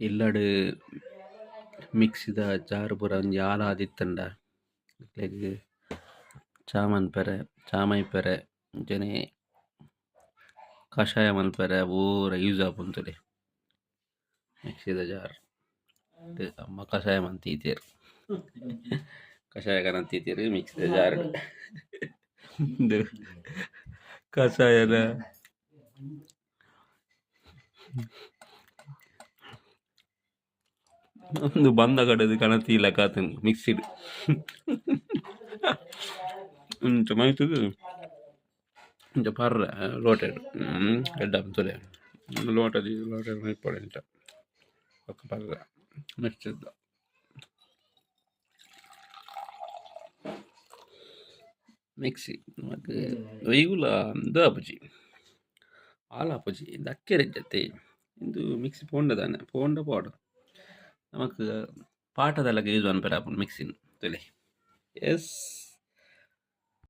ಎಲ್ಲಡು ಮಿಕ್ಸಿದ jar ಪೂರ ಒಂಜಿ ಆಲ ಆದಿತ್ತಂಡ. ಇತ್ಲೆಗ್ ಚಾ ಮನ್ಪರೆ ಚಾ ಮೈಪರೆ ಅಂಚನೆ ಕಷಾಯ ಮನ್ಪರೆ ಪೂರ ಯೂಸ್ ಆಪುಂತುದೆ ಮಿಕ್ಸಿದ ಜಾರ್. ಅಮ್ಮ ಕಷಾಯ ಮಂತ್ ಕಷಾಯ ಕನಂತೀತೆರ್ ಮಿಕ್ಸಿದ ಜಾರ್. ಕಷಾಯದ ಒಂದು ಬಂದ ಕಡೆದು ಕಣತಿ ಇಲ್ಲ ಕಾತನ್ ಮಿಕ್ಸಿಡ್ ಚೆನ್ನಾಗ್ತದೆ ಇಂಚ ಪರ್ರ ಲೋಟೆಡ್ ಎಡ್ಡ ತೊಲೆ ಲೋಟದಿ ಲೋಟೆಡ್ ಇಪ್ಪಡೆ ಇಂಚ ಒಕ್ಕ ಪರ್ರ ನೆಕ್ಸ್ಟ್ ಇದ್ದ மிக்சி நமக்கு வெயில இந்த அப்பச்சி ஆள் அப்பச்சி இந்த அக்கறை ஜத்தே இந்த மிக்சி போண்டதானே போண்ட போடும் നമുക്ക് പാട്ടതലൊക്കെ യൂസ് ചെയ്യാൻ പറ്റാം മിക്സിങ് അല്ലേ എസ്